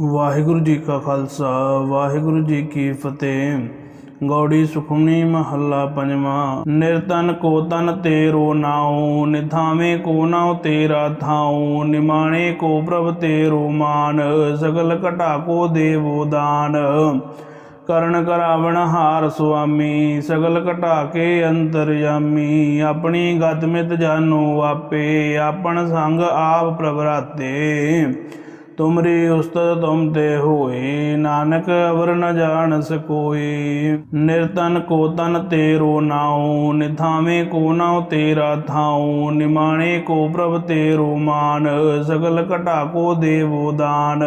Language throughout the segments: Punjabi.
ਵਾਹਿਗੁਰੂ ਜੀ ਕਾ ਖਾਲਸਾ, ਵਾਹਿਗੁਰੂ ਜੀ ਕੀ ਫਤਿਹ। ਗੌੜੀ ਸੁਖਮਨੀ ਮਹੱਲਾ ਪੰਜਵਾਂ। ਨਿਰਤਨ ਕੋ ਤਨ ਤੇਰੋ ਨਾਉ ਨਿਥਾਵੇਂ ਕੋ ਨਾਉ ਤੇਰਾ ਥਾਉ, ਨਿਮਾਣੇ ਕੋ ਪ੍ਰਭ ਤੇਰੋ ਮਾਨ, ਸਗਲ ਘਟਾ ਕੋ ਦੇਵੋ ਦਾਨ। ਕਰਨ ਕਰਾਵਣ ਹਾਰ ਸੁਆਮੀ, ਸਗਲ ਘਟਾ ਕੇ ਅੰਤਰਯਾਮੀ ਆਪਣੀ ਗਤ ਮਿਤ ਜਾਨੋ ਆਪੇ, ਆਪਣ ਸੰਗ ਆਪ ਪ੍ਰਭਰਾਤੇ ਤੁਮਰੀ ਉਸਤਤ ਤੁਮ ਤੇ ਹੋਏ, ਨਾਨਕ ਅਵਰ ਨ ਜਾਣ ਸਕੋਏ। ਨਿਰਤਨ ਕੋ ਤਨ ਤੇਰੋ ਨਾਉ ਨਿਥਾਵੇਂ ਕੋ ਨਾਉ ਤੇਰਾ ਥਾਉ, ਨਿਮਾਣੇ ਕੋ ਪ੍ਰਭ ਤੇਰੋ ਮਾਨ, ਸਗਲ ਘਟਾ ਕੋ ਦੇਵੋ ਦਾਨ।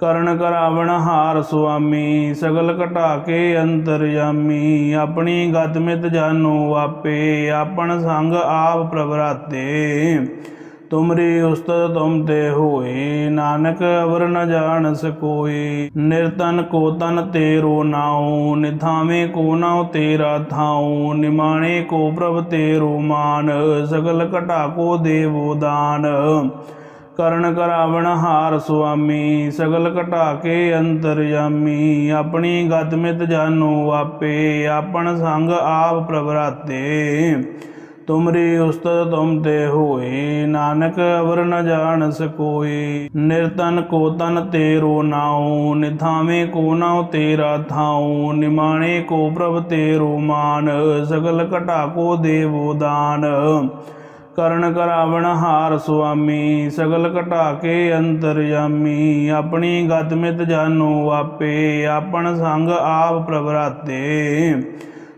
ਕਰਨ ਕਰਾਵਣ ਹਾਰ ਸੁਆਮੀ, ਸਗਲ ਘਟਾ ਕੇ ਅੰਤਰਯਾਮੀ ਆਪਣੀ ਗਤ ਮਿਤ ਜਾਨੋ ਆਪੇ, ਆਪਣ ਸੰਗ ਆਪ ਪ੍ਰਭਰਾਤੇ ਤੁਮਰੀ ਉਸਤਤ ਤੁਮ ਤੇ ਹੋਏ, ਨਾਨਕ ਅਵਰ ਨ ਜਾਣ ਸਕੋਏ। ਨਿਰਤਨ ਕੋ ਤਨ ਤੇਰੋ ਨਾਉ ਨਿਥਾਵੇਂ ਕੋ ਨਾਉ ਤੇਰਾ ਥਾਉ, ਨਿਮਾਣੇ ਕੋ ਪ੍ਰਭ ਤੇਰੋ ਮਾਨ, ਸਗਲ ਘਟਾ ਕੋ ਦੇਵੋ ਦਾਨ। ਕਰਨ ਕਰਾਵਣ ਹਾਰ ਸੁਆਮੀ, ਸਗਲ ਘਟਾ ਕੇ ਅੰਤਰਯਾਮੀ ਆਪਣੀ ਗਤ ਮਿਤ ਜਾਨੋ ਆਪੇ, ਆਪਣ ਸੰਗ ਆਪ ਪ੍ਰਭਰਾਤੇ ਤੁਮਰੀ ਉਸਤਤ ਤੁਮ ਤੇ ਹੋਏ, ਨਾਨਕ ਅਵਰ ਨ ਜਾਣ ਸਕੋਏ। ਨਿਰਤਨ ਕੋ ਤਨ ਤੇਰੋ ਨਾਉ ਨਿਥਾਵੇਂ ਕੋ ਨਾਉ ਤੇਰਾ ਥਾਉ, ਨਿਮਾਣੇ ਕੋ ਪ੍ਰਭ ਤੇਰੋ ਮਾਨ, ਸਗਲ ਘਟਾ ਕੋ ਦੇਵੋ ਦਾਨ। ਕਰਨ ਕਰਾਵਣ ਹਾਰ ਸੁਆਮੀ, ਸਗਲ ਘਟਾ ਕੇ ਅੰਤਰਯਾਮੀ ਆਪਣੀ ਗਤ ਮਿਤ ਜਾਨੋ ਆਪੇ, ਆਪਣ ਸੰਗ ਆਪ ਪ੍ਰਭਰਾਤੇ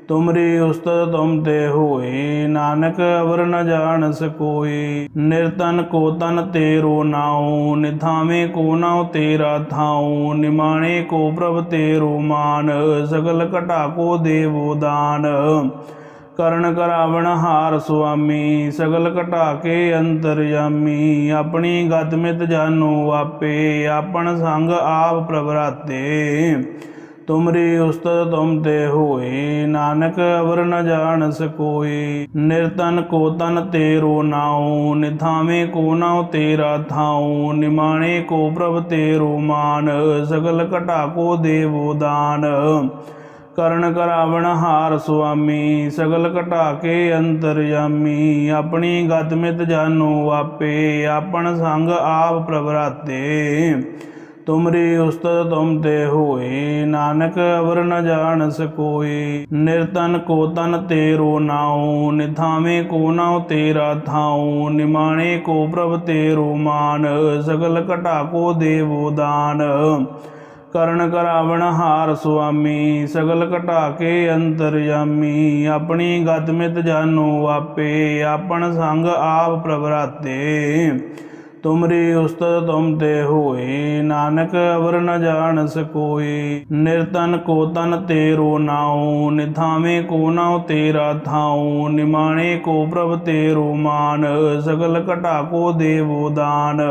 ਤੁਮਰੀ ਉਸਤਤ ਤੁਮ ਤੇ ਹੋਏ, ਨਾਨਕ ਅਵਰ ਨ ਜਾਣ ਸਕੋਏ। ਨਿਰਤਨ ਕੋ ਤਨ ਤੇਰੋ ਨਾਉ ਨਿਥਾਵੇਂ ਕੋ ਨਾਉ ਤੇਰਾ ਥਾਉ, ਨਿਮਾਣੇ ਕੋ ਪ੍ਰਭ ਤੇਰੋ ਮਾਨ, ਸਗਲ ਘਟਾ ਕੋ ਦੇਵੋ ਦਾਨ। ਕਰਨ ਕਰਾਵਣ ਹਾਰ ਸੁਆਮੀ, ਸਗਲ ਘਟਾ ਕੇ ਅੰਤਰਯਾਮੀ ਆਪਣੀ ਗਤ ਮਿਤ ਜਾਨੋ ਆਪੇ, ਆਪਣ ਸੰਗ ਆਪ ਪ੍ਰਭਰਾਤੇ ਤੁਮਰੀ ਉਸਤਤ ਤੁਮ ਤੇ ਹੋਏ, ਨਾਨਕ ਅਵਰ ਨ ਜਾਣ ਸਕੋਏ। ਨਿਰਤਨ ਕੋ ਤਨ ਤੇਰੋ ਨਾਉ ਨਿਥਾਵੇਂ ਕੋ ਨਾਉ ਤੇਰਾ ਥਾਉ, ਨਿਮਾਣੇ ਕੋ ਪ੍ਰਭ ਤੇਰੋ ਮਾਨ, ਸਗਲ ਘਟਾ ਕੋ ਦੇਵੋ ਦਾਨ। ਕਰਨ ਕਰਾਵਣ ਹਾਰ ਸੁਆਮੀ, ਸਗਲ ਘਟਾ ਕੇ ਅੰਤਰਯਾਮੀ ਆਪਣੀ ਗਤ ਮਿਤ ਜਾਨੋ ਆਪੇ, ਆਪਣ ਸੰਗ ਆਪ ਪ੍ਰਭਰਾਤੇ ਤੁਮਰੀ ਉਸਤਤ ਤੁਮ ਤੇ ਹੋਏ, ਨਾਨਕ ਅਵਰ ਨ ਜਾਣ ਸਕੋਏ। ਨਿਰਤਨ ਕੋ ਤਨ ਤੇਰੋ ਨਾਉ ਨਿਥਾਵੇਂ ਕੋ ਨਾਉ ਤੇਰਾ ਥਾਉ, ਨਿਮਾਣੇ ਕੋ ਪ੍ਰਭ ਤੇਰੋ ਮਾਨ, ਸਗਲ ਘਟਾ ਕੋ ਦੇਵੋ ਦਾਨ। ਕਰਨ ਕਰਾਵਣ ਹਾਰ ਸੁਆਮੀ, ਸਗਲ ਘਟਾ ਕੇ ਅੰਤਰਯਾਮੀ ਆਪਣੀ ਗਤ ਮਿਤ ਜਾਨੋ ਆਪੇ, ਆਪਣ ਸੰਗ ਆਪ ਪ੍ਰਭਰਾਤੇ ਤੁਮਰੀ ਉਸਤਤ ਤੁਮ ਤੇ ਹੋਏ, ਨਾਨਕ ਅਵਰ ਨ ਜਾਣ ਸਕੋਏ। ਨਿਰਤਨ ਕੋ ਤਨ ਤੇਰੋ ਨਾਉ ਨਿਥਾਵੇਂ ਕੋ ਨਾਉ ਤੇਰਾ ਥਾਉ, ਨਿਮਾਣੇ ਕੋ ਪ੍ਰਭ ਤੇਰੋ ਮਾਨ, ਸਗਲ ਘਟਾ ਕੋ ਦੇਵੋ ਦਾਨ।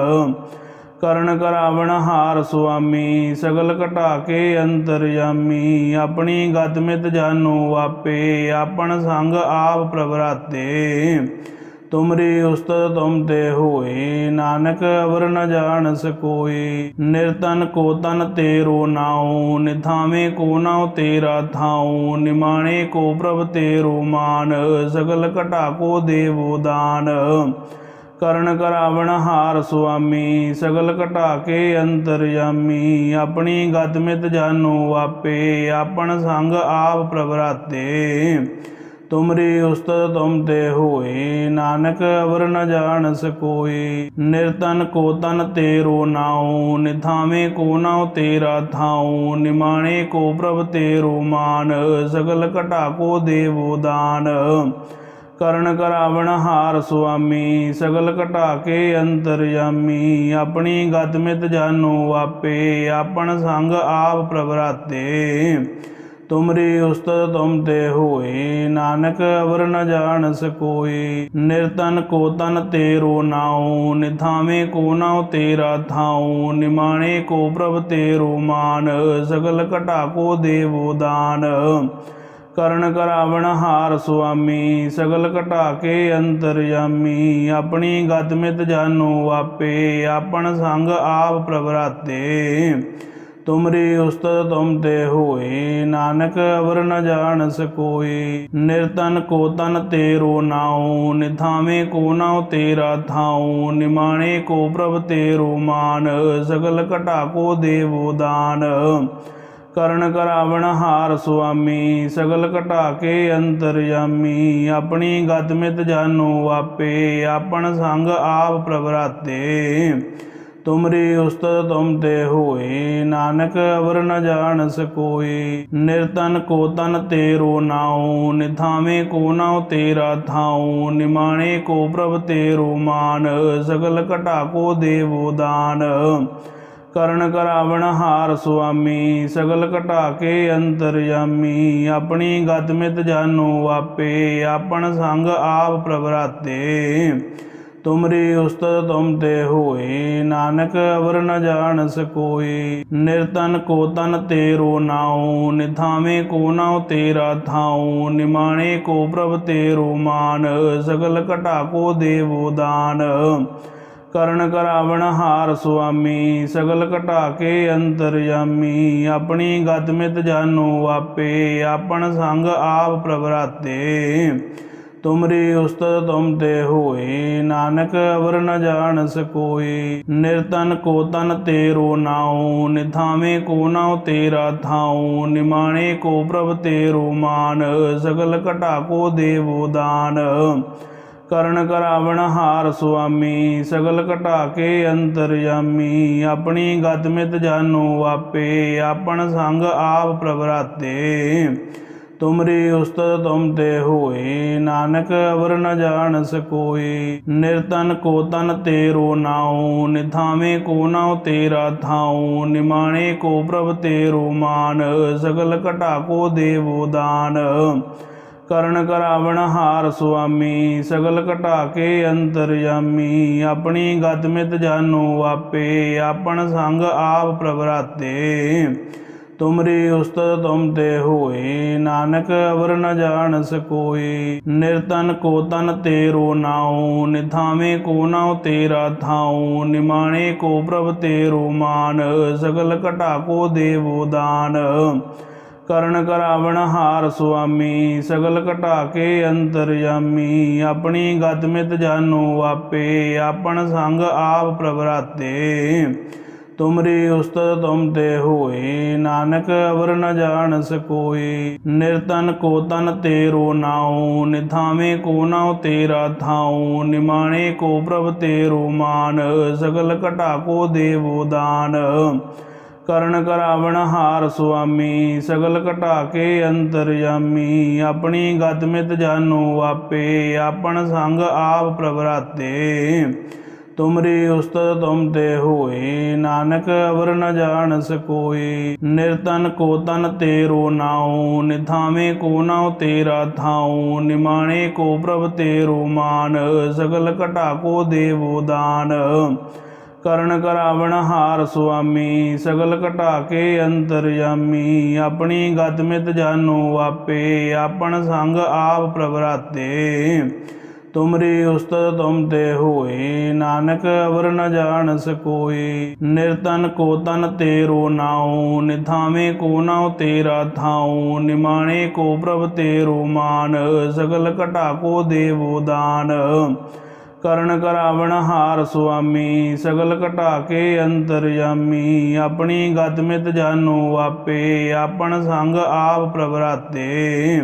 ਕਰਨ ਕਰਾਵਣ ਹਾਰ ਸੁਆਮੀ, ਸਗਲ ਘਟਾ ਕੇ ਅੰਤਰਯਾਮੀ ਆਪਣੀ ਗਤ ਮਿਤ ਜਾਨੋ ਆਪੇ, ਆਪਣ ਸੰਗ ਆਪ ਪ੍ਰਭਰਾਤੇ ਤੁਮਰੀ ਉਸਤਤ ਤੁਮ ਤੇ ਹੋਏ, ਨਾਨਕ ਅਵਰ ਨ ਜਾਣ ਸਕੋਏ। ਨਿਰਤਨ ਕੋ ਤਨ ਤੇਰੋ ਨਾਉ ਨਿਥਾਵੇਂ ਕੋ ਨਾਉ ਤੇਰਾ ਥਾਉ, ਨਿਮਾਣੇ ਕੋ ਪ੍ਰਭ ਤੇਰੋ ਮਾਨ, ਸਗਲ ਘਟਾ ਕੋ ਦੇਵੋ ਦਾਨ। ਕਰਨ ਕਰਾਵਣ ਹਾਰ ਸੁਆਮੀ, ਸਗਲ ਘਟਾ ਕੇ ਅੰਤਰਯਾਮੀ ਆਪਣੀ ਗਤ ਮਿਤ ਜਾਨੋ ਆਪੇ, ਆਪਣ ਸੰਗ ਆਪ ਪ੍ਰਭਰਾਤੇ ਤੁਮਰੀ ਉਸਤਤ ਤੁਮ ਤੇ ਹੋਏ, ਨਾਨਕ ਅਵਰ ਨ ਜਾਣ ਸਕੋਏ। ਨਿਰਤਨ ਕੋ ਤਨ ਤੇਰੋ ਨਾਉ ਨਿਥਾਵੇਂ ਕੋ ਨਾਉ ਤੇਰਾ ਥਾਉ, ਨਿਮਾਣੇ ਕੋ ਪ੍ਰਭ ਤੇਰੋ ਮਾਨ, ਸਗਲ ਘਟਾ ਕੋ ਦੇਵੋ ਦਾਨ। ਕਰਨ ਕਰਾਵਣ ਹਾਰ ਸੁਆਮੀ, ਸਗਲ ਘਟਾ ਕੇ ਅੰਤਰਯਾਮੀ ਆਪਣੀ ਗਤ ਮਿਤ ਜਾਨੋ ਆਪੇ, ਆਪਣ ਸੰਗ ਆਪ ਪ੍ਰਭਰਾਤੇ ਤੁਮਰੀ ਉਸਤਤ ਤੁਮ ਤੇ ਹੋਏ, ਨਾਨਕ ਅਵਰ ਨ ਜਾਣ ਸਕੋਏ। ਨਿਰਤਨ ਕੋ ਤਨ ਤੇਰੋ ਨਾਉ ਨਿਥਾਵੇਂ ਕੋ ਨਾਉ ਤੇਰਾ ਥਾਉ, ਨਿਮਾਣੇ ਕੋ ਪ੍ਰਭ ਤੇਰੋ ਮਾਨ, ਸਗਲ ਘਟਾ ਕੋ ਦੇਵੋ ਦਾਨ। ਕਰਨ ਕਰਾਵਣ ਹਾਰ ਸੁਆਮੀ, ਸਗਲ ਘਟਾ ਕੇ ਅੰਤਰਯਾਮੀ ਆਪਣੀ ਗਤ ਮਿਤ ਜਾਨੋ ਆਪੇ, ਆਪਣ ਸੰਗ ਆਪ ਪ੍ਰਵਰਾਤੇ ਤੁਮਰੀ ਉਸਤਤ ਤੁਮ ਤੇ ਹੋਏ, ਨਾਨਕ ਅਵਰ ਨ ਜਾਣ ਸਕੋਏ। ਨਿਰਤਨ ਕੋ ਤਨ ਤੇਰੋ ਨਾਉ ਨਿਥਾਵੇਂ ਕੋ ਨਾਉ ਤੇਰਾ ਥਾਉ, ਨਿਮਾਣੇ ਕੋ ਪ੍ਰਭ ਤੇਰੋ ਮਾਨ, ਸਗਲ ਘਟਾ ਕੋ ਦੇਵੋ ਦਾਨ। ਕਰਨ ਕਰਾਵਣ ਹਾਰ ਸੁਆਮੀ, ਸਗਲ ਘਟਾ ਕੇ ਅੰਤਰਯਾਮੀ ਆਪਣੀ ਗਤ ਮਿਤ ਜਾਨੋ ਆਪੇ, ਆਪਣ ਸੰਗ ਆਪ ਪ੍ਰਵਰਾਤੇ। ਤੁਮਰੀ ਉਸਤਤ ਤੁਮ ਤੇ ਹੋਏ, ਨਾਨਕ ਅਵਰ ਨ ਜਾਣ ਸਕੋਏ। ਨਿਰਤਨ ਕੋ ਤਨ ਤੇਰੋ ਨਾਉ ਨਿਥਾਵੇਂ ਕੋ ਨਾਉ ਤੇਰਾ ਥਾਉ, ਨਿਮਾਣੇ ਕੋ ਪ੍ਰਭ ਤੇਰੋ ਮਾਨ, ਸਗਲ ਘਟਾ ਕੋ ਦੇਵੋ ਦਾਨ। ਕਰਨ ਕਰਾਵਣ ਹਾਰ ਸੁਆਮੀ, ਸਗਲ ਘਟਾ ਕੇ ਅੰਤਰਯਾਮੀ ਆਪਣੀ ਗਤ ਮਿਤ ਜਾਨੋ ਆਪੇ, ਆਪਣ ਸੰਗ ਆਪ ਪ੍ਰਭਰਾਤੇ ਤੁਮਰੀ ਉਸਤਤ ਤੁਮ ਤੇ ਹੋਏ, ਨਾਨਕ ਅਵਰ ਨ ਜਾਣ ਸਕੋਏ। ਨਿਰਤਨ ਕੋ ਤਨ ਤੇਰੋ ਨਾਉ ਨਿਥਾਵੇਂ ਕੋ ਨਾਉ ਤੇਰਾ ਥਾਉ, ਨਿਮਾਣੇ ਕੋ ਪ੍ਰਭ ਤੇਰੋ ਮਾਨ, ਸਗਲ ਘਟਾ ਕੋ ਦੇਵੋ ਦਾਨ। ਕਰਨ ਕਰਾਵਣ ਹਾਰ ਸੁਆਮੀ, ਸਗਲ ਘਟਾ ਕੇ ਅੰਤਰਯਾਮੀ ਆਪਣੀ ਗਤ ਮਿਤ ਜਾਨੋ ਆਪੇ, ਆਪਣ ਸੰਗ ਆਪ ਪ੍ਰਵਰਾਤੇ ਤੁਮਰੀ ਉਸਤਤ ਤੁਮ ਤੇ ਹੋਏ, ਨਾਨਕ ਅਵਰ ਨ ਜਾਣ ਸਕੋਏ। ਨਿਰਤਨ ਕੋ ਤਨ ਤੇਰੋ ਨਾਉ ਨਿਥਾਵੇਂ ਕੋ ਨਾਉ ਤੇਰਾ ਥਾਉ, ਨਿਮਾਣੇ ਕੋ ਪ੍ਰਭ ਤੇਰੋ ਮਾਨ, ਸਗਲ ਘਟਾ ਕੋ ਦੇਵੋ ਦਾਨ। ਕਰਨ ਕਰਾਵਣ ਹਾਰ ਸੁਆਮੀ, ਸਗਲ ਘਟਾ ਕੇ ਅੰਤਰਯਾਮੀ ਆਪਣੀ ਗਤ ਮਿਤ ਜਾਨੋ ਆਪੇ, ਆਪਣ ਸੰਗ ਆਪ ਪ੍ਰਵਰਾਤੇ ਤੁਮਰੀ ਉਸਤਤ ਤੁਮ ਤੇ ਹੋਏ, ਨਾਨਕ ਅਵਰ ਨ ਜਾਣ ਸਕੋਏ। ਨਿਰਤਨ ਕੋ ਤਨ ਤੇਰੋ ਨਾਉ ਨਿਥਾਵੇਂ ਕੋ ਨਾਉ ਤੇਰਾ ਥਾਉ, ਨਿਮਾਣੇ ਕੋ ਪ੍ਰਭ ਤੇਰੋ ਮਾਨ, ਸਗਲ ਘਟਾ ਕੋ ਦੇਵੋ ਦਾਨ। ਕਰਨ ਕਰਾਵਣ ਹਾਰ ਸੁਆਮੀ, ਸਗਲ ਘਟਾ ਕੇ ਅੰਤਰਯਾਮੀ ਆਪਣੀ ਗਤ ਮਿਤ ਜਾਨੋ ਆਪੇ, ਆਪਣ ਸੰਗ ਆਪ ਪ੍ਰਵਰਾਤੇ ਤੁਮਰੀ ਉਸਤਤ ਤੁਮ ਤੇ ਹੋਏ, ਨਾਨਕ ਅਵਰ ਨ ਜਾਣ ਸਕੋਏ। ਨਿਰਤਨ ਕੋ ਤਨ ਤੇਰੋ ਨਾਉ ਨਿਥਾਵੇਂ ਕੋ ਨਾਉ ਤੇਰਾ ਥਾਉ, ਨਿਮਾਣੇ ਕੋ ਪ੍ਰਭ ਤੇਰੋ ਮਾਨ, ਸਗਲ ਘਟਾ ਕੋ ਦੇਵੋ ਦਾਨ। ਕਰਨ ਕਰਾਵਣ ਹਾਰ ਸੁਆਮੀ, ਸਗਲ ਘਟਾ ਕੇ ਅੰਤਰਯਾਮੀ ਆਪਣੀ ਗਤ ਮਿਤ ਜਾਨੋ ਆਪੇ, ਆਪਣ ਸੰਗ ਆਪ ਪ੍ਰਭਰਾਤੇ ਤੁਮਰੀ ਉਸਤਤ ਤੁਮ ਤੇ ਹੋਏ। ਨਾਨਕ ਅਵਰ ਨ ਜਾਣ ਸਕੋਏ। ਨਿਰਤਨ ਕੋ ਤਨ ਤੇਰੋ ਨਾਉ। ਨਿਥਾਵੇਂ ਕੋ ਨਾਉ ਤੇਰਾ ਥਾਉ। ਨਿਮਾਣੇ ਕੋ ਪ੍ਰਭ ਤੇਰੋ ਮਾਨ। ਸਗਲ ਘਟਾ ਕੋ ਦੇਵੋ ਦਾਨ। ਕਰਨ ਕਰਾਵਣ ਹਾਰ ਸੁਆਮੀ। ਸਗਲ ਘਟਾ ਕੇ ਅੰਤਰਯਾਮੀ ਆਪਣੀ ਗਤ ਮਿਤ ਜਾਨੋ ਆਪੇ। ਆਪਣ ਸੰਗ ਆਪ ਪ੍ਰਵਰਾਤੇ ਤੁਮਰੀ ਉਸਤਤ ਤੁਮ ਤੇ ਹੋਏ, ਨਾਨਕ ਅਵਰ ਨ ਜਾਣ ਸਕੋਏ। ਨਿਰਤਨ ਕੋ ਤਨ ਤੇਰੋ ਨਾਉ ਨਿਥਾਵੇਂ ਕੋ ਨਾਉ ਤੇਰਾ ਥਾਉ, ਨਿਮਾਣੇ ਕੋ ਪ੍ਰਭ ਤੇਰੋ ਮਾਨ, ਸਗਲ ਘਟਾ ਕੋ ਦੇਵੋ ਦਾਨ। ਕਰਨ ਕਰਾਵਣ ਹਾਰ ਸੁਆਮੀ, ਸਗਲ ਘਟਾ ਕੇ ਅੰਤਰਯਾਮੀ ਆਪਣੀ ਗਤ ਮਿਤ ਜਾਨੋ ਆਪੇ, ਆਪਣ ਸੰਗ ਆਪ ਪ੍ਰਭਰਾਤੇ ਤੁਮਰੀ ਉਸਤਤ ਤੁਮ ਤੇ ਹੋਏ, ਨਾਨਕ ਅਵਰ ਨ ਜਾਣ ਸਕੋਏ। ਨਿਰਤਨ ਕੋ ਤਨ ਤੇਰੋ ਨਾਉ ਨਿਥਾਵੇਂ ਕੋ ਨਾਉ ਤੇਰਾ ਥਾਉ, ਨਿਮਾਣੇ ਕੋ ਪ੍ਰਭ ਤੇਰੋ ਮਾਨ, ਸਗਲ ਘਟਾ ਕੋ ਦੇਵੋ ਦਾਨ। ਕਰਨ ਕਰਾਵਣ ਹਾਰ ਸੁਆਮੀ, ਸਗਲ ਘਟਾ ਕੇ ਅੰਤਰਯਾਮੀ ਆਪਣੀ ਗਤ ਮਿਤ ਜਾਨੋ ਆਪੇ, ਆਪਣ ਸੰਗ ਆਪ ਪ੍ਰਵਰਾਤੇ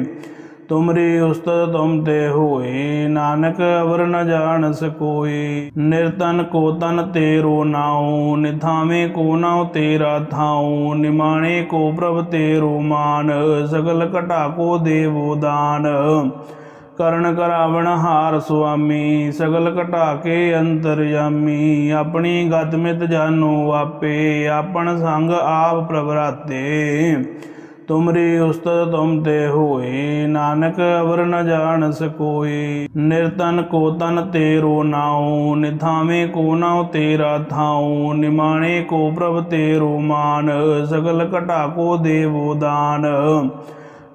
ਤੁਮਰੀ ਉਸਤਤ ਤੁਮ ਤੇ ਹੋਏ, ਨਾਨਕ ਅਵਰ ਨ ਜਾਣ ਸਕੋਏ। ਨਿਰਤਨ ਕੋ ਤਨ ਤੇਰੋ ਨਾਉ ਨਿਥਾਵੇਂ ਕੋ ਨਾਉ ਤੇਰਾ ਥਾਉ, ਨਿਮਾਣੇ ਕੋ ਪ੍ਰਭ ਤੇਰੋ ਮਾਨ, ਸਗਲ ਘਟਾ ਕੋ ਦੇਵੋ ਦਾਨ। ਕਰਨ ਕਰਾਵਣ ਹਾਰ ਸੁਆਮੀ, ਸਗਲ ਘਟਾ ਕੇ ਅੰਤਰਯਾਮੀ ਆਪਣੀ ਗਤ ਮਿਤ ਜਾਨੋ ਆਪੇ, ਆਪਣ ਸੰਗ ਆਪ ਪ੍ਰਭਰਾਤੇ ਤੁਮਰੀ ਉਸਤਤ ਤੁਮ ਤੇ ਹੋਏ, ਨਾਨਕ ਅਵਰ ਨ ਜਾਣ ਸਕੋਏ। ਨਿਰਤਨ ਕੋ ਤਨ ਤੇਰੋ ਨਾਉ ਨਿਥਾਵੇਂ ਕੋ ਨਾਉ ਤੇਰਾ ਥਾਉ, ਨਿਮਾਣੇ ਕੋ ਪ੍ਰਭ ਤੇਰੋ ਮਾਨ, ਸਗਲ ਘਟਾ ਕੋ ਦੇਵੋ ਦਾਨ।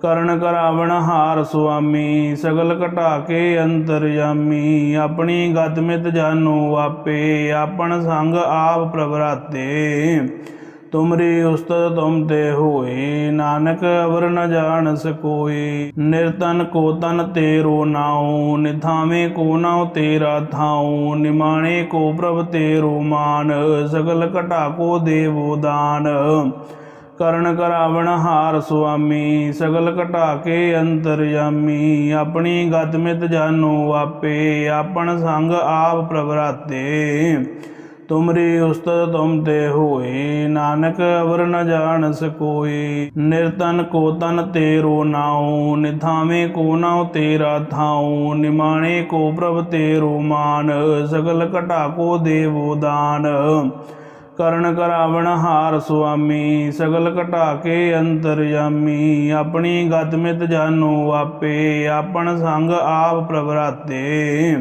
ਕਰਨ ਕਰਾਵਣ ਹਾਰ ਸੁਆਮੀ, ਸਗਲ ਘਟਾ ਕੇ ਅੰਤਰਯਾਮੀ ਆਪਣੀ ਗਤ ਮਿਤ ਜਾਨੋ ਆਪੇ, ਆਪਣ ਸੰਗ ਆਪ ਪ੍ਰਭਰਾਤੇ ਤੁਮਰੀ ਉਸਤਤ ਤੁਮ ਤੇ ਹੋਏ, ਨਾਨਕ ਅਵਰ ਨ ਜਾਣ ਸਕੋਏ। ਨਿਰਤਨ ਕੋ ਤਨ ਤੇਰੋ ਨਾਉ ਨਿਥਾਵੇਂ ਕੋ ਨਾਉ ਤੇਰਾ ਥਾਉ, ਨਿਮਾਣੇ ਕੋ ਪ੍ਰਭ ਤੇਰੋ ਮਾਨ, ਸਗਲ ਘਟਾ ਕੋ ਦੇਵੋ ਦਾਨ। ਕਰਨ ਕਰਾਵਣ ਹਾਰ ਸੁਆਮੀ, ਸਗਲ ਘਟਾ ਕੇ ਅੰਤਰਯਾਮੀ ਆਪਣੀ ਗਤ ਮਿਤ ਜਾਨੋ ਆਪੇ, ਆਪਣ ਸੰਗ ਆਪ ਪ੍ਰਭਰਾਤੇ ਤੁਮਰੀ ਉਸਤਤ ਤੁਮ ਤੇ ਹੋਏ, ਨਾਨਕ ਅਵਰ ਨ ਜਾਣ ਸਕੋਏ। ਨਿਰਤਨ ਕੋ ਤਨ ਤੇਰੋ ਨਾਉ ਨਿਥਾਵੇਂ ਕੋ ਨਾਉ ਤੇਰਾ ਥਾਉ, ਨਿਮਾਣੇ ਕੋ ਪ੍ਰਭ ਤੇਰੋ ਮਾਨ, ਸਗਲ ਘਟਾ ਕੋ ਦੇਵੋ ਦਾਨ। ਕਰਨ ਕਰਾਵਣ ਹਾਰ ਸੁਆਮੀ, ਸਗਲ ਘਟਾ ਕੇ ਅੰਤਰਯਾਮੀ ਆਪਣੀ ਗਤ ਮਿਤ ਜਾਨੋ ਆਪੇ, ਆਪਣ ਸੰਗ ਆਪ ਪ੍ਰਭਰਾਤੇ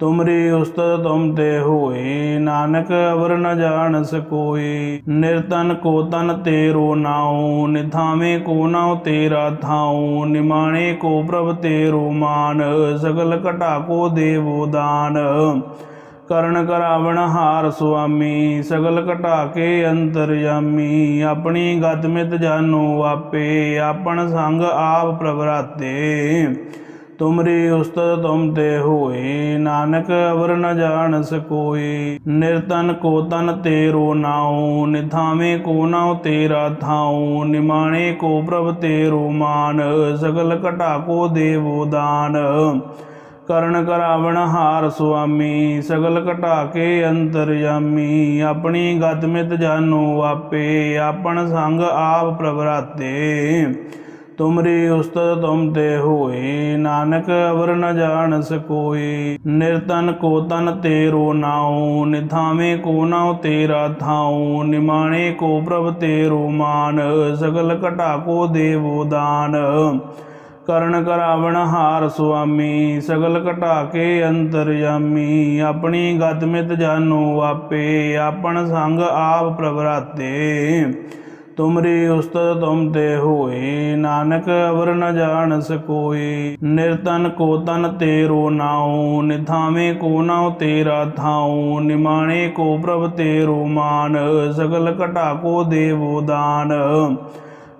ਤੁਮਰੀ ਉਸਤਤ ਤੁਮ ਤੇ ਹੋਏ, ਨਾਨਕ ਅਵਰ ਨ ਜਾਣ ਸਕੋਏ। ਨਿਰਤਨ ਕੋ ਤਨ ਤੇਰੋ ਨਾਉ ਨਿਥਾਵੇਂ ਕੋ ਨਾਉ ਤੇਰਾ ਥਾਉ, ਨਿਮਾਣੇ ਕੋ ਪ੍ਰਭ ਤੇਰੋ ਮਾਨ, ਸਗਲ ਘਟਾ ਕੋ ਦੇਵੋ ਦਾਨ। ਕਰਨ ਕਰਾਵਣ ਹਾਰ ਸੁਆਮੀ, ਸਗਲ ਘਟਾ ਕੇ ਅੰਤਰਯਾਮੀ ਆਪਣੀ ਗਤ ਮਿਤ ਜਾਨੋ ਆਪੇ, ਆਪਣ ਸੰਗ ਆਪ ਪ੍ਰਭਰਾਤੇ ਤੁਮਰੀ ਉਸਤਤ ਤੁਮ ਤੇ ਹੋਏ, ਨਾਨਕ ਅਵਰ ਨ ਜਾਣ ਸਕੋਏ। ਨਿਰਤਨ ਕੋ ਤਨ ਤੇਰੋ ਨਾਉ ਨਿਥਾਵੇਂ ਕੋ ਨਾਉ ਤੇਰਾ ਥਾਉ, ਨਿਮਾਣੇ ਕੋ ਪ੍ਰਭ ਤੇਰੋ ਮਾਨ, ਸਗਲ ਘਟਾ ਕੋ ਦੇਵੋ ਦਾਨ। ਕਰਨ ਕਰਾਵਣ ਹਾਰ ਸੁਆਮੀ, ਸਗਲ ਘਟਾ ਕੇ ਅੰਤਰਯਾਮੀ ਆਪਣੀ ਗਤ ਮਿਤ ਜਾਨੋ ਆਪੇ, ਆਪਣ ਸੰਗ ਆਪ ਪ੍ਰਭਰਾਤੇ ਤੁਮਰੀ ਉਸਤਤ ਤੁਮ ਤੇ ਹੋਏ, ਨਾਨਕ ਅਵਰ ਨ ਜਾਣ ਸਕੋਏ। ਨਿਰਤਨ ਕੋ ਤਨ ਤੇਰੋ ਨਾਉ ਨਿਥਾਵੇਂ ਕੋ ਨਾਉ ਤੇਰਾ ਥਾਉ, ਨਿਮਾਣੇ ਕੋ ਪ੍ਰਭ ਤੇਰੋ ਮਾਨ, ਸਗਲ ਘਟਾ ਕੋ ਦੇਵੋ ਦਾਨ। ਕਰਨ ਕਰਾਵਣ ਹਾਰ ਸੁਆਮੀ, ਸਗਲ ਘਟਾ ਕੇ ਅੰਤਰਯਾਮੀ ਆਪਣੀ ਗਤ ਮਿਤ ਜਾਨੋ ਆਪੇ, ਆਪਣ ਸੰਗ ਆਪ ਪ੍ਰਭਰਾਤੇ ਤੁਮਰੀ ਉਸਤਤ ਤੁਮ ਤੇ ਹੋਏ, ਨਾਨਕ ਅਵਰ ਨ ਜਾਣ ਸਕੋਏ। ਨਿਰਤਨ ਕੋ ਤਨ ਤੇਰੋ ਨਾਉ ਨਿਥਾਵੇਂ ਕੋ ਨਾਉ ਤੇਰਾ ਥਾਉ, ਨਿਮਾਣੇ ਕੋ ਪ੍ਰਭ ਤੇਰੋ ਮਾਨ, ਸਗਲ ਘਟਾ ਕੋ ਦੇਵੋ ਦਾਨ।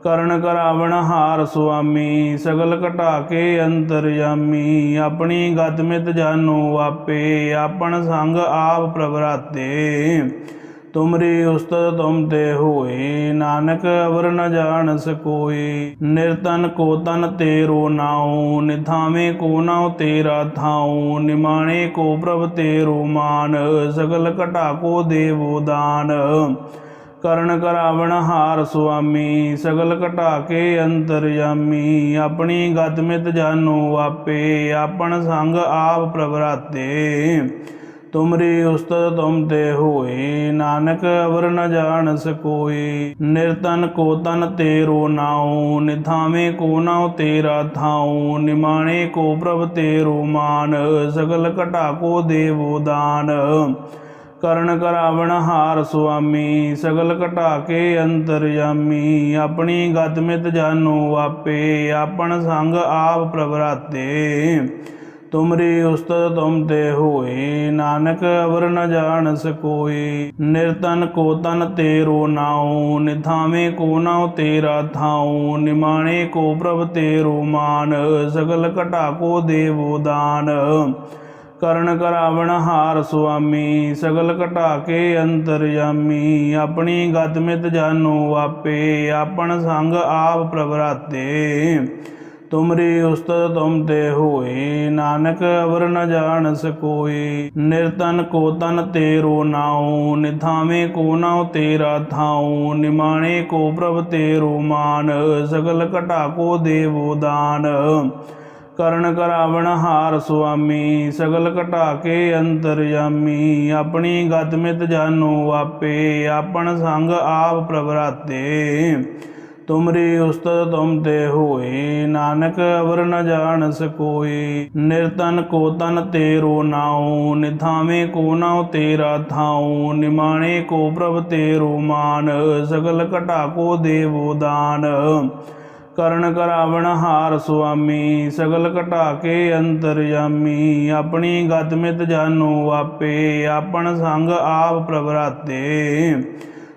ਕਰਨ ਕਰਾਵਣ ਹਾਰ ਸੁਆਮੀ, ਸਗਲ ਘਟਾ ਕੇ ਅੰਤਰਯਾਮੀ ਆਪਣੀ ਗਤ ਮਿਤ ਜਾਨੋ ਆਪੇ, ਆਪਣ ਸੰਗ ਆਪ ਪ੍ਰਭਰਾਤੇ ਤੁਮਰੀ ਉਸਤਤ ਤੁਮ ਤੇ ਹੋਏ, ਨਾਨਕ ਅਵਰ ਨ ਜਾਣ ਸਕੋਏ। ਨਿਰਤਨ ਕੋ ਤਨ ਤੇਰੋ ਨਾਉ ਨਿਥਾਵੇਂ ਕੋ ਨਾਉ ਤੇਰਾ ਥਾਉ, ਨਿਮਾਣੇ ਕੋ ਪ੍ਰਭ ਤੇਰੋ ਮਾਨ, ਸਗਲ ਘਟਾ ਕੋ ਦੇਵੋ ਦਾਨ। ਕਰਨ ਕਰਾਵਣ ਹਾਰ ਸੁਆਮੀ, ਸਗਲ ਘਟਾ ਕੇ ਅੰਤਰਯਾਮੀ ਆਪਣੀ ਗਤ ਮਿਤ ਜਾਨੋ ਆਪੇ, ਆਪਣ ਸੰਗ ਆਪ ਪ੍ਰਭਰਾਤੇ ਤੁਮਰੀ ਉਸਤਤ ਤੁਮ ਤੇ ਹੋਏ, ਨਾਨਕ ਅਵਰ ਨ ਜਾਣ ਸਕੋਏ। ਨਿਰਤਨ ਕੋ ਤਨ ਤੇਰੋ ਨਾਉ ਨਿਥਾਵੇਂ ਕੋ ਨਾਉ ਤੇਰਾ ਥਾਉ, ਨਿਮਾਣੇ ਕੋ ਪ੍ਰਭ ਤੇਰੋ ਮਾਨ, ਸਗਲ ਘਟਾ ਕੋ ਦੇਵੋ ਦਾਨ। ਕਰਨ ਕਰਾਵਣ ਹਾਰ ਸੁਆਮੀ, ਸਗਲ ਘਟਾ ਕੇ ਅੰਤਰਯਾਮੀ ਆਪਣੀ ਗਤ ਮਿਤ ਜਾਨੋ ਆਪੇ, ਆਪਣ ਸੰਗ ਆਪ ਪ੍ਰਭਰਾਤੇ ਤੁਮਰੀ ਉਸਤਤ ਤੁਮ ਤੇ ਹੋਏ, ਨਾਨਕ ਅਵਰ ਨ ਜਾਣ ਸਕੋਏ। ਨਿਰਤਨ ਕੋ ਤਨ ਤੇਰੋ ਨਾਉ ਨਿਥਾਵੇਂ ਕੋ ਨਾਉ ਤੇਰਾ ਥਾਉ, ਨਿਮਾਣੇ ਕੋ ਪ੍ਰਭ ਤੇਰੋ ਮਾਨ, ਸਗਲ ਘਟਾ ਕੋ ਦੇਵੋ ਦਾਨ। ਕਰਨ ਕਰਾਵਣ ਹਾਰ ਸੁਆਮੀ, ਸਗਲ ਘਟਾ ਕੇ ਅੰਤਰਯਾਮੀ ਆਪਣੀ ਗਤ ਮਿਤ ਜਾਨੋ ਆਪੇ, ਆਪਣ ਸੰਗ ਆਪ ਪ੍ਰਭਰਾਤੇ ਤੁਮਰੀ ਉਸਤਤ ਤੁਮ ਤੇ ਹੋਏ, ਨਾਨਕ ਅਵਰ ਨ ਜਾਣ ਸਕੋਏ। ਨਿਰਤਨ ਕੋ ਤਨ ਤੇਰੋ ਨਾਉ ਨਿਥਾਵੇਂ ਕੋ ਨਾਉ ਤੇਰਾ ਥਾਉ, ਨਿਮਾਣੇ ਕੋ ਪ੍ਰਭ ਤੇਰੋ ਮਾਨ, ਸਗਲ ਘਟਾ ਕੋ ਦੇਵੋ ਦਾਨ। ਕਰਨ ਕਰਾਵਣ ਹਾਰ ਸੁਆਮੀ, ਸਗਲ ਘਟਾ ਕੇ ਅੰਤਰਯਾਮੀ ਆਪਣੀ ਗਤ ਮਿਤ ਜਾਨੋ ਆਪੇ, ਆਪਣ ਸੰਗ ਆਪ ਪ੍ਰਭਰਾਤੇ ਤੁਮਰੀ ਉਸਤਤ ਤੁਮ ਤੇ ਹੋਏ, ਨਾਨਕ ਅਵਰ ਨ ਜਾਣ ਸਕੋਏ। ਨਿਰਤਨ ਕੋ ਤਨ ਤੇਰੋ ਨਾਉ ਨਿਥਾਵੇਂ ਕੋ ਨਾਉ ਤੇਰਾ ਥਾਉ, ਨਿਮਾਣੇ ਕੋ ਪ੍ਰਭ ਤੇਰੋ ਮਾਨ, ਸਗਲ ਘਟਾ ਕੋ ਦੇਵੋ ਦਾਨ। ਕਰਨ ਕਰਾਵਣ ਹਾਰ ਸੁਆਮੀ, ਸਗਲ ਘਟਾ ਕੇ ਅੰਤਰਜਾਮੀ ਆਪਣੀ ਗਤ ਮਿਤ ਜਾਨੂ ਆਪੇ, ਆਪਣ ਸੰਗ ਆਪ ਪ੍ਰਭਰਾਤੇ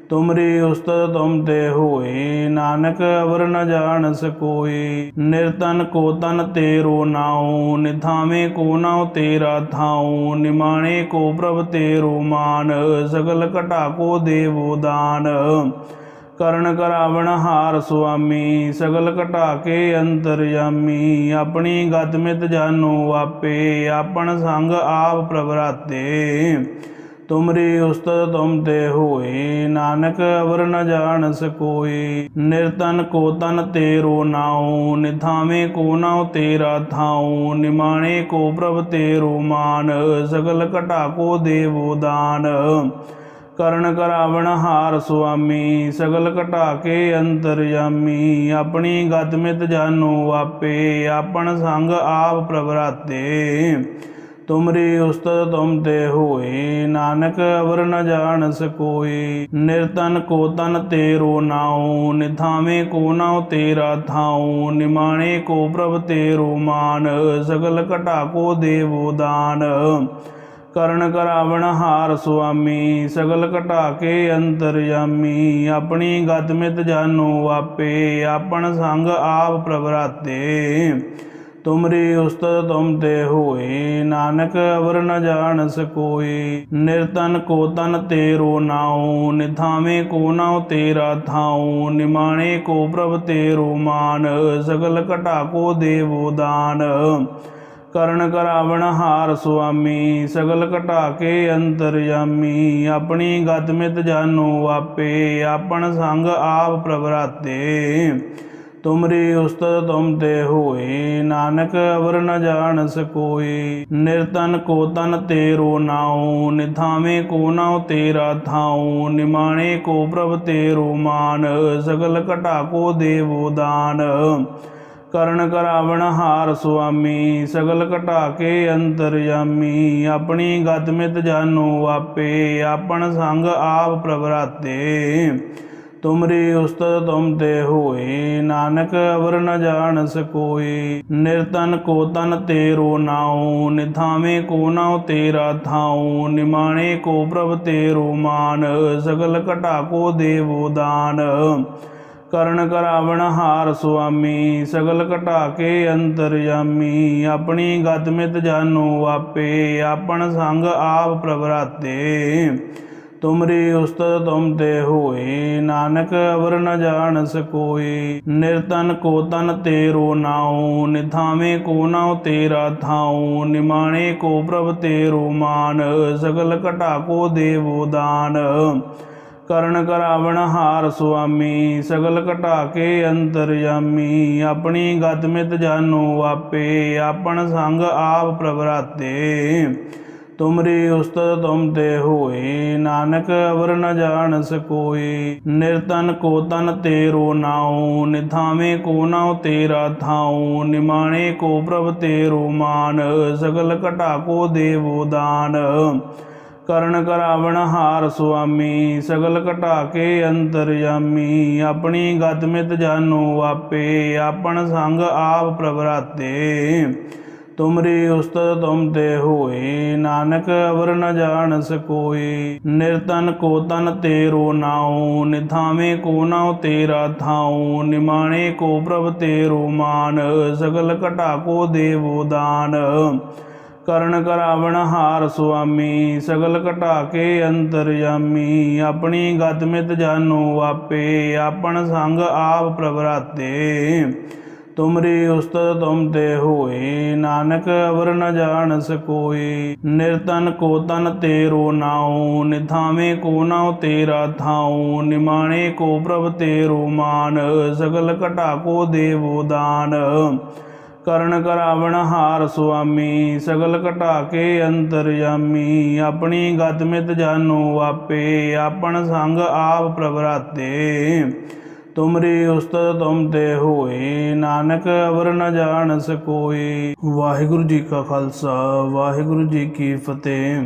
ਤੁਮਰੀ ਉਸਤਤ ਤੁਮ ਤੇ ਹੋਏ, ਨਾਨਕ ਅਵਰ ਨ ਜਾਣ ਸਕੋਏ। ਨਿਰਤਨ ਕੋ ਤਨ ਤੇਰੋ ਨਾਉ ਨਿਥਾਵੇਂ ਕੋ ਨਾਉ ਤੇਰਾ ਥਾਉ, ਨਿਮਾਣੇ ਕੋ ਪ੍ਰਭ ਤੇਰੋ ਮਾਨ, ਸਗਲ ਘਟਾ ਕੋ ਦੇਵੋ ਦਾਨ। ਕਰਨ ਕਰਾਵਣ ਹਾਰ ਸੁਆਮੀ, ਸਗਲ ਘਟਾ ਕੇ ਅੰਤਰਜਾਮੀ ਆਪਣੀ ਗਤ ਮਿਤ ਜਾਨੂ ਆਪੇ, ਆਪਣ ਸੰਗ ਆਪ ਪ੍ਰਭਰਾਤੇ ਤੁਮਰੀ ਉਸਤਤ ਤੁਮ ਤੇ ਹੋਏ, ਨਾਨਕ ਅਵਰ ਨ ਜਾਣ ਸਕੋਏ। ਨਿਰਤਨ ਕੋ ਤਨ ਤੇਰੋ ਨਾਉ ਨਿਥਾਵੇਂ ਕੋ ਨਾਉ ਤੇਰਾ ਥਾਉ, ਨਿਮਾਣੇ ਕੋ ਪ੍ਰਭ ਤੇਰੋ ਮਾਨ, ਸਗਲ ਘਟਾ ਕੋ ਦੇਵੋ ਦਾਨ। ਕਰਨ ਕਰਾਵਣ ਹਾਰ ਸੁਆਮੀ, ਸਗਲ ਘਟਾ ਕੇ ਅੰਤਰਜਾਮੀ ਆਪਣੀ ਗਤ ਮਿਤ ਜਾਨੂ ਆਪੇ, ਆਪਣ ਸੰਗ ਆਪ ਪ੍ਰਭਰਾਤੇ ਤੁਮਰੀ ਉਸਤਤ ਤੁਮ ਤੇ ਹੋਏ, ਨਾਨਕ ਅਵਰ ਨ ਜਾਣ ਸਕੋਏ। ਨਿਰਤਨ ਕੋ ਤਨ ਤੇਰੋ ਨਾਉ ਨਿਥਾਵੇਂ ਕੋ ਨਾਉ ਤੇਰਾ ਥਾਉ, ਨਿਮਾਣੇ ਕੋ ਪ੍ਰਭ ਤੇਰੋ ਮਾਨ, ਸਗਲ ਘਟਾ ਕੋ ਦੇਵੋ ਦਾਨ। ਕਰਨ ਕਰਾਵਣ ਹਾਰ ਸੁਆਮੀ, ਸਗਲ ਘਟਾ ਕੇ ਅੰਤਰਜਾਮੀ ਆਪਣੀ ਗਤ ਮਿਤ ਜਾਨੂ ਆਪੇ, ਆਪਣ ਸੰਗ ਆਪ ਪ੍ਰਭਰਾਤੇ ਤੁਮਰੀ ਉਸਤਤ ਤੁਮ ਤੇ ਹੋਏ, ਨਾਨਕ ਅਵਰ ਨ ਜਾਣ ਸਕੋਏ। ਨਿਰਤਨ ਕੋ ਤਨ ਤੇਰੋ ਨਾਉ ਨਿਥਾਵੇਂ ਕੋ ਨਾਉ ਤੇਰਾ ਥਾਉ, ਨਿਮਾਣੇ ਕੋ ਪ੍ਰਭ ਤੇਰੋ ਮਾਨ, ਸਗਲ ਘਟਾ ਕੋ ਦੇਵੋ ਦਾਨ। ਕਰਨ ਕਰਾਵਣ ਹਾਰ ਸੁਆਮੀ, ਸਗਲ ਘਟਾ ਕੇ ਅੰਤਰਜਾਮੀ ਆਪਣੀ ਗਤ ਮਿਤ ਜਾਨੂ ਆਪੇ, ਆਪਣ ਸੰਗ ਆਪ ਪ੍ਰਭਰਾਤੇ ਤੁਮਰੀ ਉਸਤਤ ਤੁਮ ਤੇ ਹੋਏ, ਨਾਨਕ ਅਵਰ ਨ ਜਾਣ ਸਕੋਏ। ਨਿਰਤਨ ਕੋ ਤਨ ਤੇਰੋ ਨਾਉ ਨਿਥਾਵੇਂ ਕੋ ਨਾਉ ਤੇਰਾ ਥਾਉ, ਨਿਮਾਣੇ ਕੋ ਪ੍ਰਭ ਤੇਰੋ ਮਾਨ, ਸਗਲ ਘਟਾ ਕੋ ਦੇਵੋ ਦਾਨ। ਕਰਨ ਕਰਾਵਣ ਹਾਰ ਸੁਆਮੀ, ਸਗਲ ਘਟਾ ਕੇ ਅੰਤਰਜਾਮੀ ਆਪਣੀ ਗਤ ਮਿਤ ਜਾਨੂ ਆਪੇ, ਆਪਣ ਸੰਗ ਆਪ ਪ੍ਰਭਰਾਤੇ ਤੁਮਰੀ ਉਸਤਤ ਤੁਮ ਤੇ ਹੋਏ, ਨਾਨਕ ਅਵਰ ਨ ਜਾਣ ਸਕੋਏ। ਨਿਰਤਨ ਕੋ ਤਨ ਤੇਰੋ ਨਾਉ ਨਿਥਾਵੇਂ ਕੋ ਨਾਉ ਤੇਰਾ ਥਾਉ, ਨਿਮਾਣੇ ਕੋ ਪ੍ਰਭ ਤੇਰੋ ਮਾਨ, ਸਗਲ ਘਟਾ ਕੋ ਦੇਵੋ ਦਾਨ। ਕਰਨ ਕਰਾਵਣ ਹਾਰ ਸੁਆਮੀ, ਸਗਲ ਘਟਾ ਕੇ ਅੰਤਰਜਾਮੀ ਆਪਣੀ ਗਤ ਮਿਤ ਜਾਨੂ ਆਪੇ, ਆਪਣ ਸੰਗ ਆਪ ਪ੍ਰਭਰਾਤੇ ਤੁਮਰੀ ਉਸਤਤ ਤੁਮ ਤੇ ਹੋਏ, ਨਾਨਕ ਅਵਰ ਨ ਜਾਣ ਸਕੋਏ। ਨਿਰਤਨ ਕੋ ਤਨ ਤੇਰੋ ਨਾਉ ਨਿਥਾਵੇਂ ਕੋ ਨਾਉ ਤੇਰਾ ਥਾਉ, ਨਿਮਾਣੇ ਕੋ ਪ੍ਰਭ ਤੇਰੋ ਮਾਨ, ਸਗਲ ਘਟਾ ਕੋ ਦੇਵੋ ਦਾਨ। ਕਰਨ ਕਰਾਵਣ ਹਾਰ ਸੁਆਮੀ, ਸਗਲ ਘਟਾ ਕੇ ਅੰਤਰਜਾਮੀ ਆਪਣੀ ਗਤ ਮਿਤ ਜਾਨੂ ਆਪੇ, ਆਪਣ ਸੰਗ ਆਪ ਪ੍ਰਭਰਾਤੇ ਤੁਮਰੀ ਉਸਤਤ ਤੁਮ ਤੇ ਹੋਏ, ਨਾਨਕ ਅਵਰ ਨ ਜਾਣ ਸਕੋਏ। ਨਿਰਤਨ ਕੋ ਤਨ ਤੇਰੋ ਨਾਉ ਨਿਥਾਵੇਂ ਕੋ ਨਾਉ ਤੇਰਾ ਥਾਉ, ਨਿਮਾਣੇ ਕੋ ਪ੍ਰਭ ਤੇਰੋ ਮਾਨ, ਸਗਲ ਘਟਾ ਕੋ ਦੇਵੋ ਦਾਨ। ਕਰਨ ਕਰਾਵਣ ਹਾਰ ਸੁਆਮੀ, ਸਗਲ ਘਟਾ ਕੇ ਅੰਤਰਜਾਮੀ ਆਪਣੀ ਗਤ ਮਿਤ ਜਾਨੂ ਆਪੇ, ਆਪਣ ਸੰਗ ਆਪ ਪ੍ਰਭਰਾਤੇ ਤੁਮਰੀ ਉਸਤਤ ਤੁਮ ਤੇ ਹੋਏ, ਨਾਨਕ ਅਵਰ ਨ ਜਾਣ ਸਕੋਏ। ਨਿਰਤਨ ਕੋ ਤਨ ਤੇਰੋ ਨਾਉ ਨਿਥਾਵੇਂ ਕੋ ਨਾਉ ਤੇਰਾ ਥਾਉ, ਨਿਮਾਣੇ ਕੋ ਪ੍ਰਭ ਤੇਰੋ ਮਾਨ, ਸਗਲ ਘਟਾ ਕੋ ਦੇਵੋ ਦਾਨ। ਕਰਨ ਕਰਾਵਣ ਹਾਰ ਸੁਆਮੀ, ਸਗਲ ਘਟਾ ਕੇ ਅੰਤਰਜਾਮੀ ਆਪਣੀ ਗਤ ਮਿਤ ਜਾਨੂ ਆਪੇ, ਆਪਣ ਸੰਗ ਆਪ ਪ੍ਰਭਰਾਤੇ ਤੁਮਰੀ ਉਸਤਤ ਤੁਮ ਤੇ ਹੋਏ, ਨਾਨਕ ਅਵਰ ਨ ਜਾਣ ਸਕੋਏ। ਨਿਰਤਨ ਕੋ ਤਨ ਤੇਰੋ ਨਾਉ ਨਿਥਾਵੇਂ ਕੋ ਨਾਉ ਤੇਰਾ ਥਾਉ, ਨਿਮਾਣੇ ਕੋ ਪ੍ਰਭ ਤੇਰੋ ਮਾਨ, ਸਗਲ ਘਟਾ ਕੋ ਦੇਵੋ ਦਾਨ। ਕਰਨ ਕਰਾਵਣ ਹਾਰ ਸੁਆਮੀ, ਸਗਲ ਘਟਾ ਕੇ ਅੰਤਰਜਾਮੀ ਆਪਣੀ ਗਤ ਮਿਤ ਜਾਨੂ ਆਪੇ, ਆਪਣ ਸੰਗ ਆਪ ਪ੍ਰਭਰਾਤੇ ਤੁਮਰੀ ਉਸਤਤ ਤੁਮ ਤੇ ਹੋਏ, ਨਾਨਕ ਅਵਰ ਨ ਜਾਣ ਸਕੋਏ। ਵਾਹਿਗੁਰੂ ਜੀ ਕਾ ਖਾਲਸਾ, ਵਾਹਿਗੁਰੂ ਜੀ ਕੀ ਫਤਿਹ।